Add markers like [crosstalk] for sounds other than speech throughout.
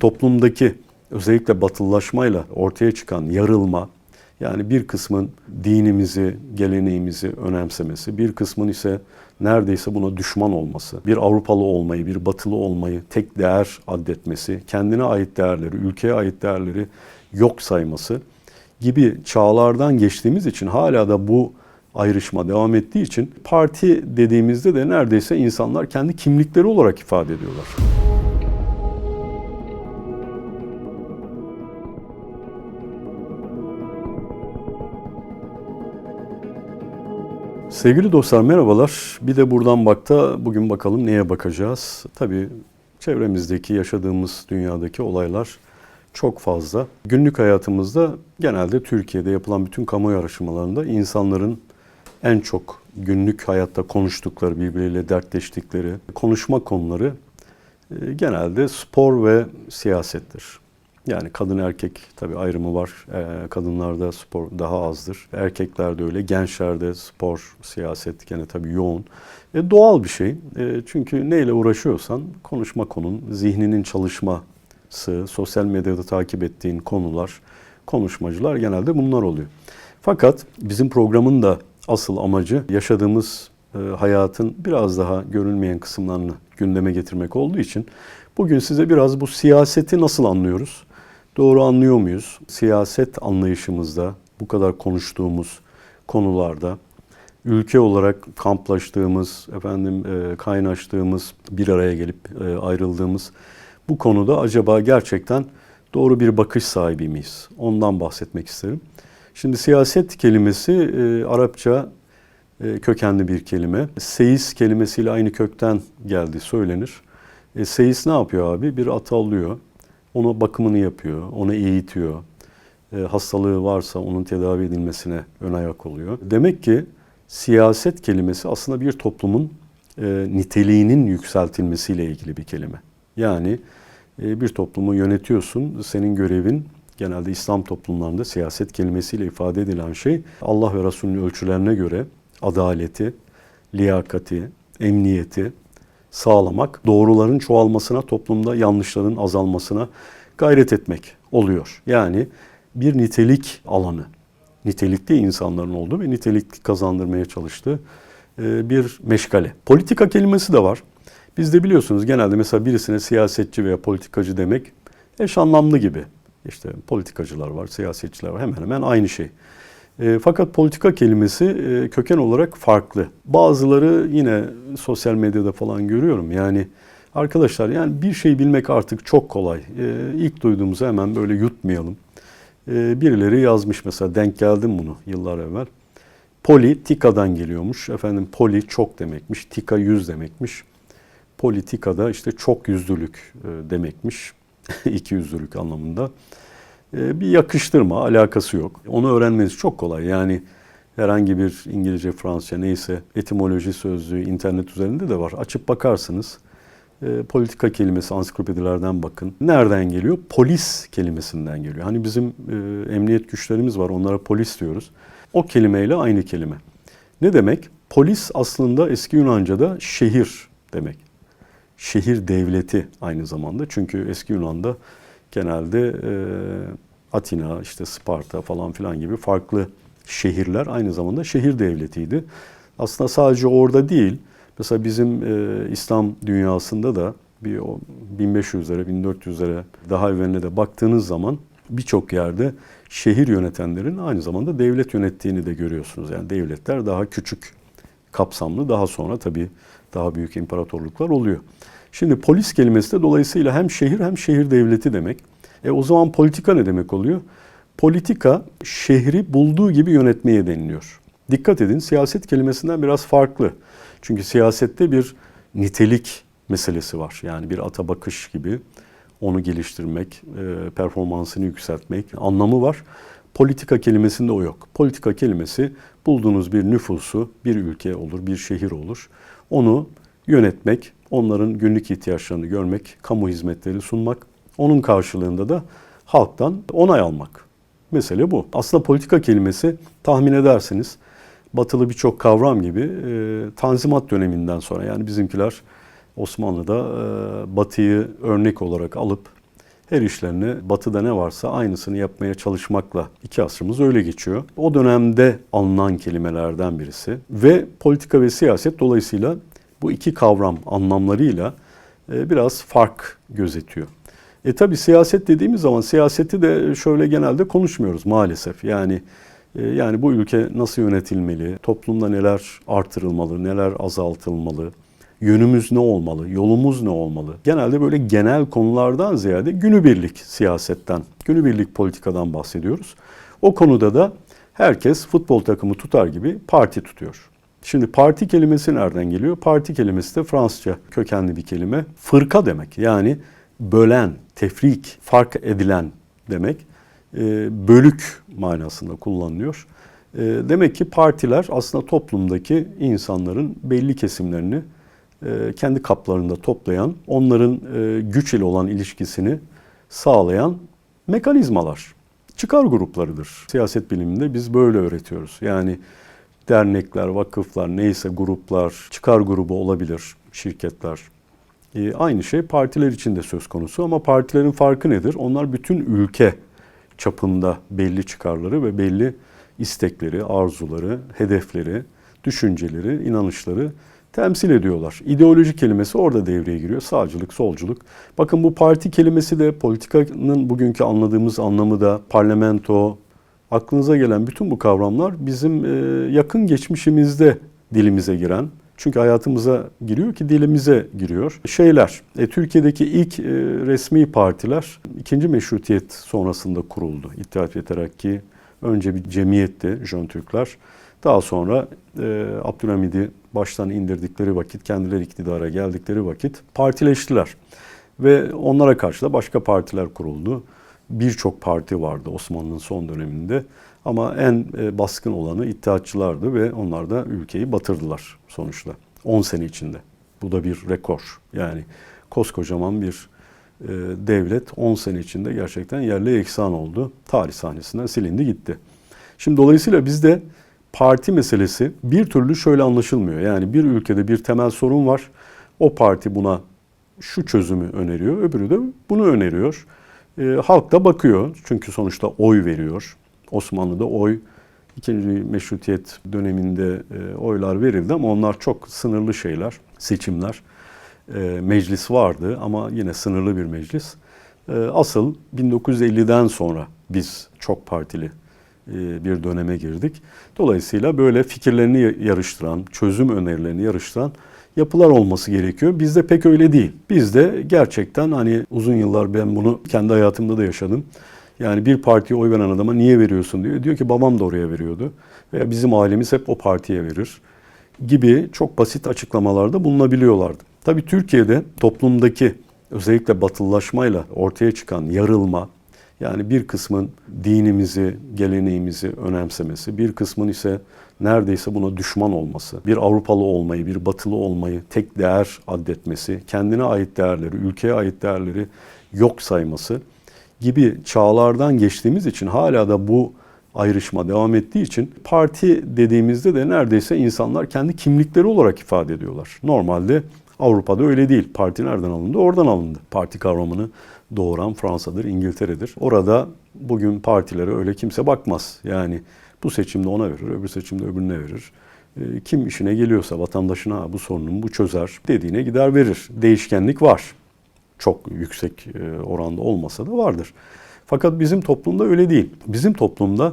Toplumdaki özellikle batılılaşmayla ortaya çıkan yarılma, yani bir kısmın dinimizi, geleneğimizi önemsemesi, bir kısmın ise neredeyse buna düşman olması, bir Avrupalı olmayı, bir batılı olmayı tek değer addetmesi, kendine ait değerleri, ülkeye ait değerleri yok sayması gibi çağlardan geçtiğimiz için hala da bu ayrışma devam ettiği için parti dediğimizde de neredeyse insanlar kendi kimlikleri olarak ifade ediyorlar. Sevgili dostlar merhabalar. Bir de buradan bakta bugün bakalım neye bakacağız. Tabii çevremizdeki, yaşadığımız dünyadaki olaylar çok fazla. Günlük hayatımızda genelde Türkiye'de yapılan bütün kamu araştırmalarında insanların en çok günlük hayatta konuştukları, birbiriyle dertleştikleri konuşma konuları e, genelde spor ve siyasettir. Yani kadın erkek tabii ayrımı var. Ee, kadınlarda spor daha azdır. Erkeklerde öyle. Gençlerde spor, siyaset gene tabii yoğun. E, doğal bir şey. E, çünkü neyle uğraşıyorsan konuşma konun, zihninin çalışması, sosyal medyada takip ettiğin konular, konuşmacılar genelde bunlar oluyor. Fakat bizim programın da asıl amacı yaşadığımız e, hayatın biraz daha görülmeyen kısımlarını gündeme getirmek olduğu için bugün size biraz bu siyaseti nasıl anlıyoruz? Doğru anlıyor muyuz? Siyaset anlayışımızda bu kadar konuştuğumuz konularda ülke olarak kamplaştığımız, efendim e, kaynaştığımız, bir araya gelip e, ayrıldığımız bu konuda acaba gerçekten doğru bir bakış sahibi miyiz? Ondan bahsetmek isterim. Şimdi siyaset kelimesi e, Arapça e, kökenli bir kelime. Seyis kelimesiyle aynı kökten geldi söylenir. E, seyis ne yapıyor abi? Bir atı alıyor, ona bakımını yapıyor, onu eğitiyor. E, hastalığı varsa onun tedavi edilmesine ön ayak oluyor. Demek ki siyaset kelimesi aslında bir toplumun e, niteliğinin yükseltilmesiyle ilgili bir kelime. Yani e, bir toplumu yönetiyorsun, senin görevin genelde İslam toplumlarında siyaset kelimesiyle ifade edilen şey Allah ve Resulünün ölçülerine göre adaleti, liyakati, emniyeti sağlamak, doğruların çoğalmasına, toplumda yanlışların azalmasına gayret etmek oluyor. Yani bir nitelik alanı, nitelikli insanların olduğu ve nitelik kazandırmaya çalıştığı e, bir meşgale. Politika kelimesi de var. Biz de biliyorsunuz genelde mesela birisine siyasetçi veya politikacı demek eş anlamlı gibi. İşte politikacılar var, siyasetçiler var hemen hemen aynı şey. E, fakat politika kelimesi e, köken olarak farklı. Bazıları yine sosyal medyada falan görüyorum. Yani arkadaşlar yani bir şey bilmek artık çok kolay. E, ilk duyduğumuzu hemen böyle yutmayalım. E, birileri yazmış mesela denk geldim bunu yıllar evvel. Politika'dan geliyormuş. Efendim poli çok demekmiş. Tika yüz demekmiş. Politikada işte çok yüzlülük e, demekmiş. [laughs] İki yüzlülük anlamında. E, bir yakıştırma, alakası yok. Onu öğrenmeniz çok kolay. Yani herhangi bir İngilizce, Fransızca neyse etimoloji sözlüğü internet üzerinde de var. Açıp bakarsınız. E, politika kelimesi ansiklopedilerden bakın. Nereden geliyor? Polis kelimesinden geliyor. Hani bizim e, emniyet güçlerimiz var. Onlara polis diyoruz. O kelimeyle aynı kelime. Ne demek? Polis aslında eski Yunanca'da şehir demek. Şehir devleti aynı zamanda. Çünkü eski Yunan'da genelde e, Atina, işte Sparta falan filan gibi farklı şehirler aynı zamanda şehir devletiydi. Aslında sadece orada değil, mesela bizim e, İslam dünyasında da bir 1500'lere, 1400'lere daha evveline de baktığınız zaman birçok yerde şehir yönetenlerin aynı zamanda devlet yönettiğini de görüyorsunuz. Yani devletler daha küçük, kapsamlı, daha sonra tabii daha büyük imparatorluklar oluyor. Şimdi polis kelimesi de dolayısıyla hem şehir hem şehir devleti demek. E o zaman politika ne demek oluyor? Politika şehri bulduğu gibi yönetmeye deniliyor. Dikkat edin siyaset kelimesinden biraz farklı. Çünkü siyasette bir nitelik meselesi var. Yani bir ata bakış gibi onu geliştirmek, e, performansını yükseltmek anlamı var. Politika kelimesinde o yok. Politika kelimesi bulduğunuz bir nüfusu, bir ülke olur, bir şehir olur. Onu yönetmek, onların günlük ihtiyaçlarını görmek, kamu hizmetleri sunmak, onun karşılığında da halktan onay almak. Mesele bu. Aslında politika kelimesi tahmin edersiniz batılı birçok kavram gibi e, Tanzimat döneminden sonra yani bizimkiler Osmanlı'da e, batıyı örnek olarak alıp her işlerini batıda ne varsa aynısını yapmaya çalışmakla iki asrımız öyle geçiyor. O dönemde alınan kelimelerden birisi ve politika ve siyaset dolayısıyla bu iki kavram anlamlarıyla e, biraz fark gözetiyor. E tabi siyaset dediğimiz zaman siyaseti de şöyle genelde konuşmuyoruz maalesef. Yani yani bu ülke nasıl yönetilmeli, toplumda neler artırılmalı, neler azaltılmalı, yönümüz ne olmalı, yolumuz ne olmalı? Genelde böyle genel konulardan ziyade günübirlik siyasetten, günübirlik politikadan bahsediyoruz. O konuda da herkes futbol takımı tutar gibi parti tutuyor. Şimdi parti kelimesi nereden geliyor? Parti kelimesi de Fransızca kökenli bir kelime. Fırka demek. Yani bölen, tefrik, fark edilen demek. E, bölük manasında kullanılıyor. E, demek ki partiler aslında toplumdaki insanların belli kesimlerini e, kendi kaplarında toplayan, onların güç ile olan ilişkisini sağlayan mekanizmalar. Çıkar gruplarıdır. Siyaset biliminde biz böyle öğretiyoruz. Yani dernekler, vakıflar, neyse gruplar, çıkar grubu olabilir, şirketler. Aynı şey partiler için de söz konusu ama partilerin farkı nedir? Onlar bütün ülke çapında belli çıkarları ve belli istekleri, arzuları, hedefleri, düşünceleri, inanışları temsil ediyorlar. İdeoloji kelimesi orada devreye giriyor. Sağcılık, solculuk. Bakın bu parti kelimesi de politikanın bugünkü anladığımız anlamı da parlamento, aklınıza gelen bütün bu kavramlar bizim e, yakın geçmişimizde dilimize giren, çünkü hayatımıza giriyor ki dilimize giriyor. Şeyler, e, Türkiye'deki ilk e, resmi partiler ikinci meşrutiyet sonrasında kuruldu. İttihat ve Terakki önce bir cemiyetti Jön Türkler. Daha sonra e, Abdülhamid'i baştan indirdikleri vakit, kendileri iktidara geldikleri vakit partileştiler. Ve onlara karşı da başka partiler kuruldu. Birçok parti vardı Osmanlı'nın son döneminde. Ama en e, baskın olanı İttihatçılardı ve onlar da ülkeyi batırdılar sonuçta. 10 sene içinde. Bu da bir rekor. Yani koskocaman bir e, devlet 10 sene içinde gerçekten yerle eksan oldu. Tarih sahnesinden silindi gitti. Şimdi dolayısıyla bizde parti meselesi bir türlü şöyle anlaşılmıyor. Yani bir ülkede bir temel sorun var. O parti buna şu çözümü öneriyor, öbürü de bunu öneriyor. E, halk da bakıyor çünkü sonuçta oy veriyor. Osmanlı'da oy ikinci meşrutiyet döneminde e, oylar verildi ama onlar çok sınırlı şeyler, seçimler. E, meclis vardı ama yine sınırlı bir meclis. E, asıl 1950'den sonra biz çok partili e, bir döneme girdik. Dolayısıyla böyle fikirlerini yarıştıran, çözüm önerilerini yarıştıran yapılar olması gerekiyor. Bizde pek öyle değil. Bizde gerçekten hani uzun yıllar ben bunu kendi hayatımda da yaşadım. Yani bir partiye oy veren adama niye veriyorsun diyor. Diyor ki babam da oraya veriyordu. Veya bizim ailemiz hep o partiye verir gibi çok basit açıklamalarda bulunabiliyorlardı. Tabii Türkiye'de toplumdaki özellikle batılılaşmayla ortaya çıkan yarılma, yani bir kısmın dinimizi, geleneğimizi önemsemesi, bir kısmın ise neredeyse buna düşman olması, bir Avrupalı olmayı, bir batılı olmayı tek değer addetmesi, kendine ait değerleri, ülkeye ait değerleri yok sayması gibi çağlardan geçtiğimiz için hala da bu ayrışma devam ettiği için parti dediğimizde de neredeyse insanlar kendi kimlikleri olarak ifade ediyorlar. Normalde Avrupa'da öyle değil. Parti nereden alındı? Oradan alındı. Parti kavramını doğuran Fransa'dır, İngiltere'dir. Orada bugün partilere öyle kimse bakmaz. Yani bu seçimde ona verir, öbür seçimde öbürüne verir. Ee, kim işine geliyorsa vatandaşına bu sorunun bu çözer dediğine gider verir. Değişkenlik var. Çok yüksek e, oranda olmasa da vardır. Fakat bizim toplumda öyle değil. Bizim toplumda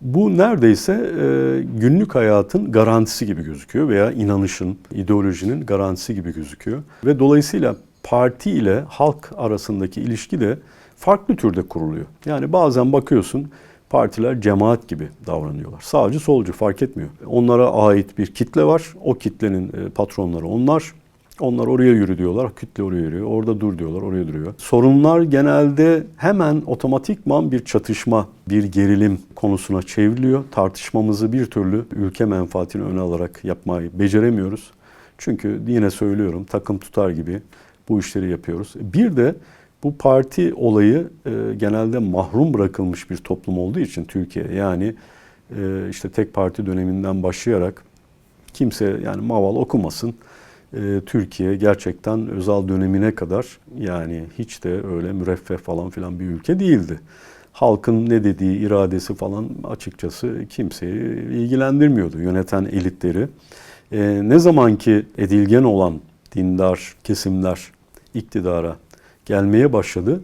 bu neredeyse e, günlük hayatın garantisi gibi gözüküyor veya inanışın, ideolojinin garantisi gibi gözüküyor. Ve dolayısıyla parti ile halk arasındaki ilişki de farklı türde kuruluyor. Yani bazen bakıyorsun partiler cemaat gibi davranıyorlar. Sağcı solcu fark etmiyor. Onlara ait bir kitle var. O kitlenin e, patronları onlar. Onlar oraya yürü diyorlar, kütle oraya yürüyor. Orada dur diyorlar, oraya duruyor. Sorunlar genelde hemen otomatikman bir çatışma, bir gerilim konusuna çevriliyor. Tartışmamızı bir türlü ülke menfaatini öne alarak yapmayı beceremiyoruz. Çünkü yine söylüyorum takım tutar gibi bu işleri yapıyoruz. Bir de bu parti olayı e, genelde mahrum bırakılmış bir toplum olduğu için Türkiye yani e, işte tek parti döneminden başlayarak kimse yani maval okumasın e, Türkiye gerçekten Özal dönemine kadar yani hiç de öyle müreffeh falan filan bir ülke değildi. Halkın ne dediği iradesi falan açıkçası kimseyi ilgilendirmiyordu yöneten elitleri. E, ne zaman ki edilgen olan dindar kesimler iktidara gelmeye başladı,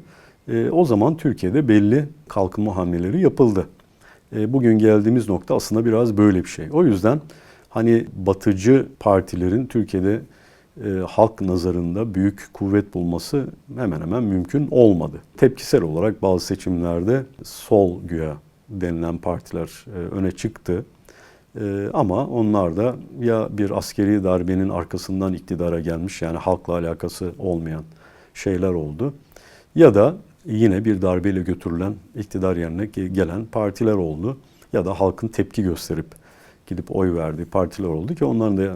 e, o zaman Türkiye'de belli kalkınma hamleleri yapıldı. E, bugün geldiğimiz nokta aslında biraz böyle bir şey. O yüzden hani batıcı partilerin Türkiye'de e, halk nazarında büyük kuvvet bulması hemen hemen mümkün olmadı. Tepkisel olarak bazı seçimlerde sol güya denilen partiler e, öne çıktı. E, ama onlar da ya bir askeri darbenin arkasından iktidara gelmiş yani halkla alakası olmayan şeyler oldu. Ya da yine bir darbeyle götürülen iktidar yerine gelen partiler oldu. Ya da halkın tepki gösterip gidip oy verdiği partiler oldu ki onların da e,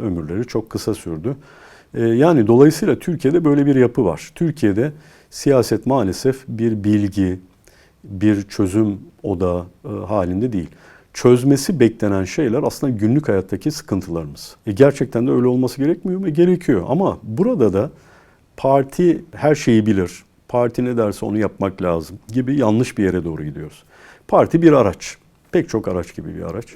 ömürleri çok kısa sürdü. E, yani dolayısıyla Türkiye'de böyle bir yapı var. Türkiye'de siyaset maalesef bir bilgi, bir çözüm odağı e, halinde değil. Çözmesi beklenen şeyler aslında günlük hayattaki sıkıntılarımız. E gerçekten de öyle olması gerekmiyor mu? Gerekiyor ama burada da parti her şeyi bilir. Parti ne derse onu yapmak lazım gibi yanlış bir yere doğru gidiyoruz. Parti bir araç. Pek çok araç gibi bir araç.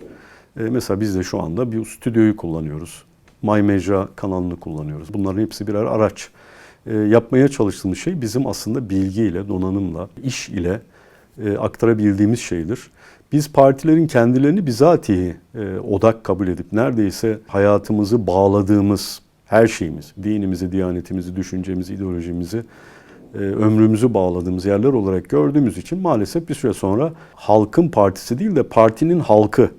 E, mesela biz de şu anda bir stüdyoyu kullanıyoruz. MyMecra kanalını kullanıyoruz. Bunların hepsi birer araç. E, yapmaya çalıştığımız şey bizim aslında bilgiyle, donanımla, iş ile e, aktarabildiğimiz şeydir. Biz partilerin kendilerini bizatihi odak kabul edip neredeyse hayatımızı bağladığımız her şeyimiz, dinimizi, diyanetimizi, düşüncemizi, ideolojimizi, ömrümüzü bağladığımız yerler olarak gördüğümüz için maalesef bir süre sonra halkın partisi değil de partinin halkı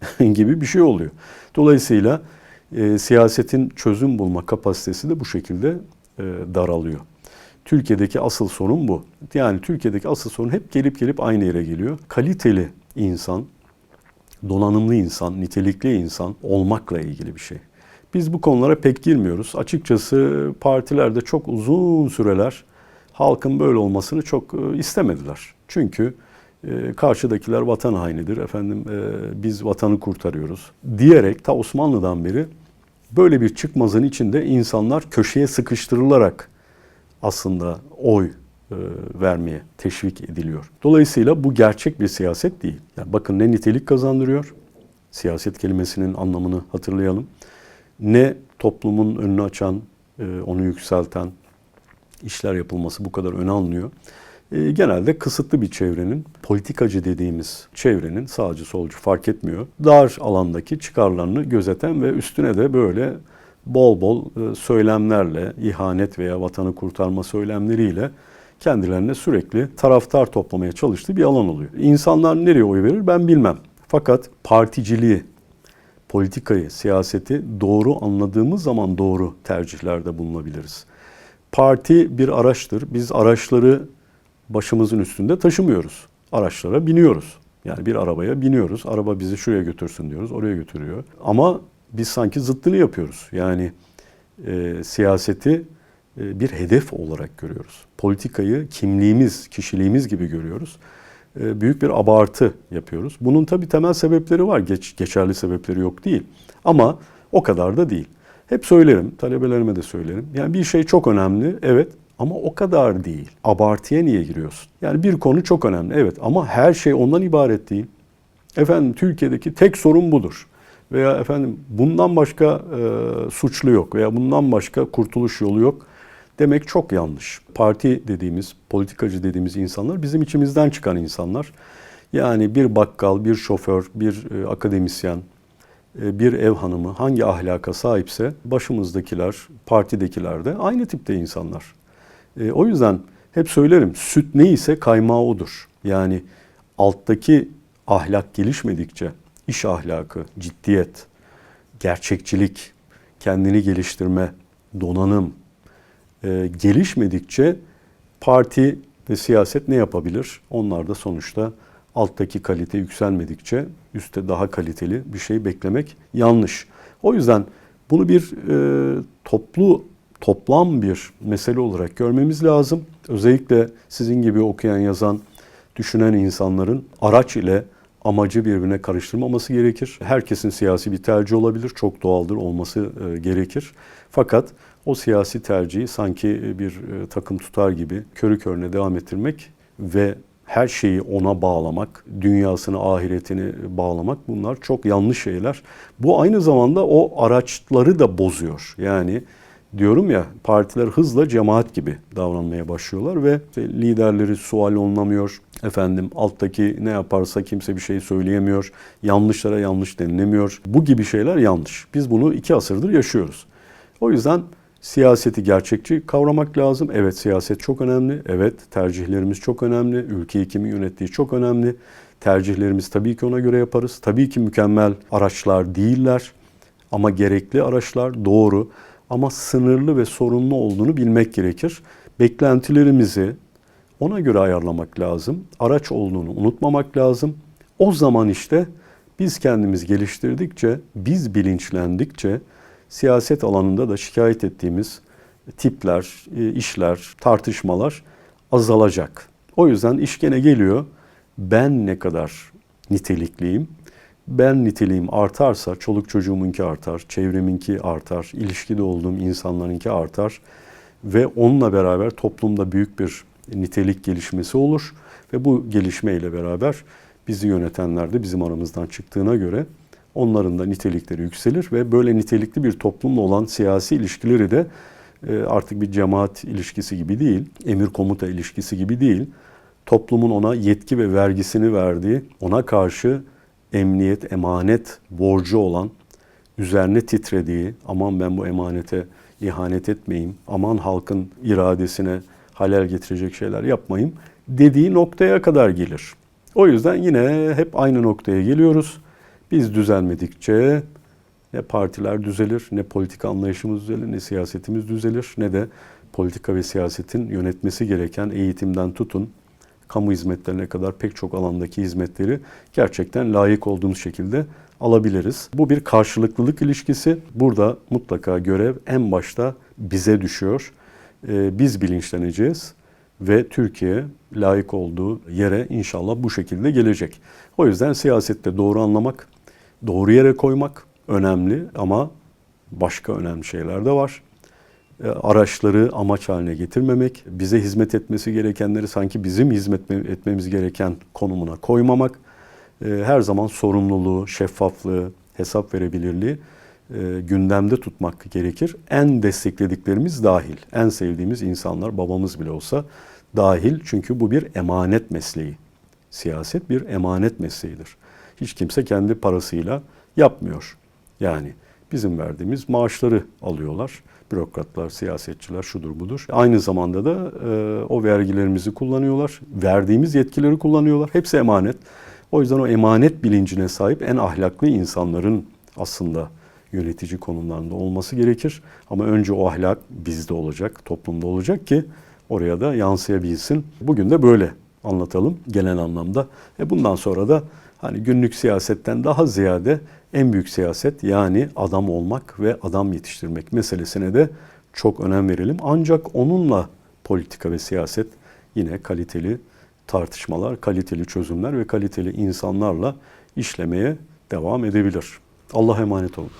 [laughs] gibi bir şey oluyor. Dolayısıyla e, siyasetin çözüm bulma kapasitesi de bu şekilde e, daralıyor. Türkiye'deki asıl sorun bu. Yani Türkiye'deki asıl sorun hep gelip gelip aynı yere geliyor. Kaliteli insan, donanımlı insan, nitelikli insan olmakla ilgili bir şey. Biz bu konulara pek girmiyoruz. Açıkçası partilerde çok uzun süreler halkın böyle olmasını çok e, istemediler. Çünkü e, karşıdakiler vatan hainidir, efendim e, biz vatanı kurtarıyoruz diyerek ta Osmanlı'dan beri böyle bir çıkmazın içinde insanlar köşeye sıkıştırılarak aslında oy vermeye teşvik ediliyor. Dolayısıyla bu gerçek bir siyaset değil. Yani bakın ne nitelik kazandırıyor. Siyaset kelimesinin anlamını hatırlayalım. Ne toplumun önünü açan, onu yükselten, işler yapılması bu kadar öne alınıyor. E, genelde kısıtlı bir çevrenin, politikacı dediğimiz çevrenin sağcı solcu fark etmiyor. Dar alandaki çıkarlarını gözeten ve üstüne de böyle bol bol e, söylemlerle, ihanet veya vatanı kurtarma söylemleriyle kendilerine sürekli taraftar toplamaya çalıştığı bir alan oluyor. İnsanlar nereye oy verir ben bilmem. Fakat particiliği, politikayı, siyaseti doğru anladığımız zaman doğru tercihlerde bulunabiliriz. Parti bir araçtır. Biz araçları başımızın üstünde taşımıyoruz. Araçlara biniyoruz. Yani bir arabaya biniyoruz. Araba bizi şuraya götürsün diyoruz, oraya götürüyor. Ama biz sanki zıttını yapıyoruz. Yani e, siyaseti e, bir hedef olarak görüyoruz. Politikayı kimliğimiz, kişiliğimiz gibi görüyoruz. E, büyük bir abartı yapıyoruz. Bunun tabi temel sebepleri var. Geç, geçerli sebepleri yok değil. Ama o kadar da değil. Hep söylerim, talebelerime de söylerim. Yani bir şey çok önemli, evet ama o kadar değil. Abartıya niye giriyorsun? Yani bir konu çok önemli, evet ama her şey ondan ibaret değil. Efendim Türkiye'deki tek sorun budur. Veya efendim bundan başka e, suçlu yok veya bundan başka kurtuluş yolu yok demek çok yanlış. Parti dediğimiz, politikacı dediğimiz insanlar bizim içimizden çıkan insanlar. Yani bir bakkal, bir şoför, bir e, akademisyen, e, bir ev hanımı hangi ahlaka sahipse başımızdakiler, partidekiler de aynı tipte insanlar. E, o yüzden hep söylerim süt neyse kaymağı odur. Yani alttaki ahlak gelişmedikçe iş ahlakı, ciddiyet, gerçekçilik, kendini geliştirme, donanım e, gelişmedikçe parti ve siyaset ne yapabilir? Onlar da sonuçta alttaki kalite yükselmedikçe üstte daha kaliteli bir şey beklemek yanlış. O yüzden bunu bir e, toplu toplam bir mesele olarak görmemiz lazım. Özellikle sizin gibi okuyan, yazan, düşünen insanların araç ile amacı birbirine karıştırmaması gerekir. Herkesin siyasi bir tercih olabilir, çok doğaldır olması e, gerekir. Fakat o siyasi tercihi sanki bir e, takım tutar gibi körü körüne devam ettirmek ve her şeyi ona bağlamak, dünyasını, ahiretini bağlamak bunlar çok yanlış şeyler. Bu aynı zamanda o araçları da bozuyor. Yani diyorum ya partiler hızla cemaat gibi davranmaya başlıyorlar ve liderleri sual olunamıyor. Efendim alttaki ne yaparsa kimse bir şey söyleyemiyor. Yanlışlara yanlış denilemiyor. Bu gibi şeyler yanlış. Biz bunu iki asırdır yaşıyoruz. O yüzden siyaseti gerçekçi kavramak lazım. Evet siyaset çok önemli. Evet tercihlerimiz çok önemli. Ülkeyi kimin yönettiği çok önemli. Tercihlerimiz tabii ki ona göre yaparız. Tabii ki mükemmel araçlar değiller. Ama gerekli araçlar doğru. Ama sınırlı ve sorunlu olduğunu bilmek gerekir. Beklentilerimizi ona göre ayarlamak lazım. Araç olduğunu unutmamak lazım. O zaman işte biz kendimiz geliştirdikçe, biz bilinçlendikçe siyaset alanında da şikayet ettiğimiz tipler, e, işler, tartışmalar azalacak. O yüzden iş gene geliyor. Ben ne kadar nitelikliyim? Ben niteliğim artarsa çoluk çocuğumunki artar, çevreminki artar, ilişkide olduğum insanlarınki artar ve onunla beraber toplumda büyük bir nitelik gelişmesi olur ve bu gelişmeyle beraber bizi yönetenler de bizim aramızdan çıktığına göre onların da nitelikleri yükselir ve böyle nitelikli bir toplumla olan siyasi ilişkileri de e, artık bir cemaat ilişkisi gibi değil, emir komuta ilişkisi gibi değil. Toplumun ona yetki ve vergisini verdiği, ona karşı emniyet, emanet borcu olan, üzerine titrediği, aman ben bu emanete ihanet etmeyeyim, aman halkın iradesine halel getirecek şeyler yapmayayım dediği noktaya kadar gelir. O yüzden yine hep aynı noktaya geliyoruz. Biz düzelmedikçe ne partiler düzelir, ne politik anlayışımız düzelir, ne siyasetimiz düzelir, ne de politika ve siyasetin yönetmesi gereken eğitimden tutun, kamu hizmetlerine kadar pek çok alandaki hizmetleri gerçekten layık olduğumuz şekilde alabiliriz. Bu bir karşılıklılık ilişkisi. Burada mutlaka görev en başta bize düşüyor. Ee, biz bilinçleneceğiz ve Türkiye layık olduğu yere inşallah bu şekilde gelecek. O yüzden siyasette doğru anlamak, doğru yere koymak önemli ama başka önemli şeyler de var. E, Araçları amaç haline getirmemek, bize hizmet etmesi gerekenleri sanki bizim hizmet etmemiz gereken konumuna koymamak, e, her zaman sorumluluğu, şeffaflığı, hesap verebilirliği e, gündemde tutmak gerekir. En desteklediklerimiz dahil, en sevdiğimiz insanlar babamız bile olsa dahil çünkü bu bir emanet mesleği. Siyaset bir emanet mesleğidir. Hiç kimse kendi parasıyla yapmıyor. Yani bizim verdiğimiz maaşları alıyorlar. Bürokratlar, siyasetçiler şudur budur. Aynı zamanda da e, o vergilerimizi kullanıyorlar. Verdiğimiz yetkileri kullanıyorlar. Hepsi emanet. O yüzden o emanet bilincine sahip en ahlaklı insanların aslında yönetici konumlarında olması gerekir. Ama önce o ahlak bizde olacak, toplumda olacak ki oraya da yansıyabilsin. Bugün de böyle anlatalım genel anlamda. E bundan sonra da hani günlük siyasetten daha ziyade en büyük siyaset yani adam olmak ve adam yetiştirmek meselesine de çok önem verelim. Ancak onunla politika ve siyaset yine kaliteli tartışmalar, kaliteli çözümler ve kaliteli insanlarla işlemeye devam edebilir. Allah'a emanet olun.